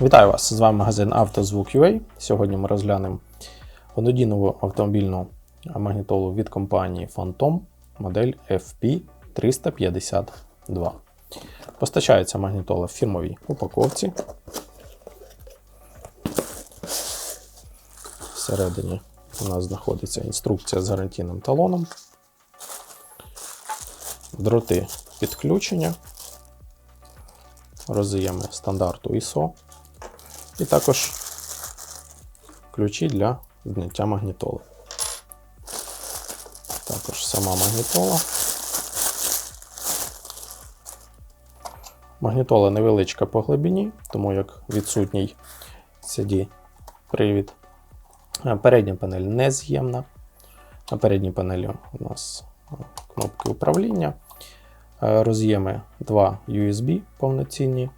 Вітаю вас! З вами магазин «Автозвук.UA». Сьогодні ми розглянемо однодійнову автомобільну магнітолу від компанії Phantom модель FP352. Постачається магнітола в фірмовій упаковці. Всередині у нас знаходиться інструкція з гарантійним талоном, дроти підключення, роз'єми стандарту ISO і також ключі для зняття магнітоли. Також сама магнітола. Магнітола невеличка по глибині, тому як відсутній CD привід. Передня панель не з'ємна. На передній панелі у нас е, кнопки управління. Е, Роз'єми 2 USB повноцінні,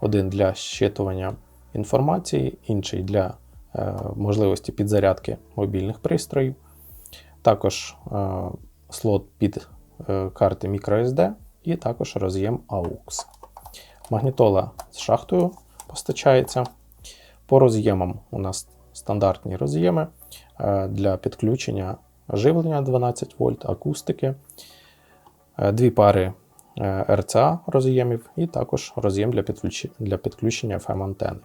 один для щитування інформації, інший для е, можливості підзарядки мобільних пристроїв. Також е, слот під е, карти microSD і також роз'єм AUX. Магнітола з шахтою постачається. По роз'ємам у нас стандартні роз'єми для підключення живлення 12 вольт, акустики, дві пари RCA роз'ємів і також роз'єм для підключення FM-антени.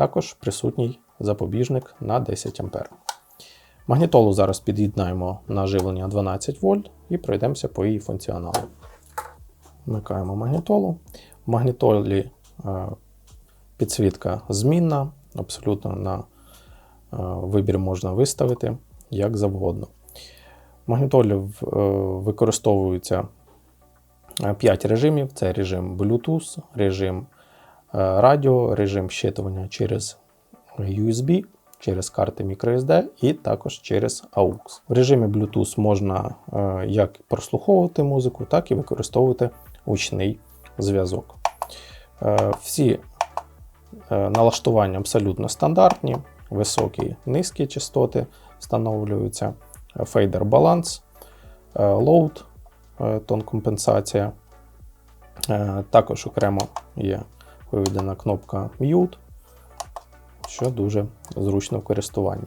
Також присутній запобіжник на 10 А. Магнітолу зараз під'єднаємо на живлення 12 вольт і пройдемося по її функціоналу. Вмикаємо магнітолу. В магнітолі е, підсвітка змінна, абсолютно на е, вибір можна виставити як завгодно. Магнітолі е, використовуються 5 режимів: це режим Bluetooth, режим радіо, режим щитування через USB, через карти microSD і також через AUX. В режимі Bluetooth можна е, як прослуховувати музику, так і використовувати гучний зв'язок. Е, Всі е, налаштування абсолютно стандартні, високі, низькі частоти встановлюються, фейдер баланс, е, е, тон компенсація. Е, Також окремо є виведена кнопка Mute, що дуже зручно в користуванні.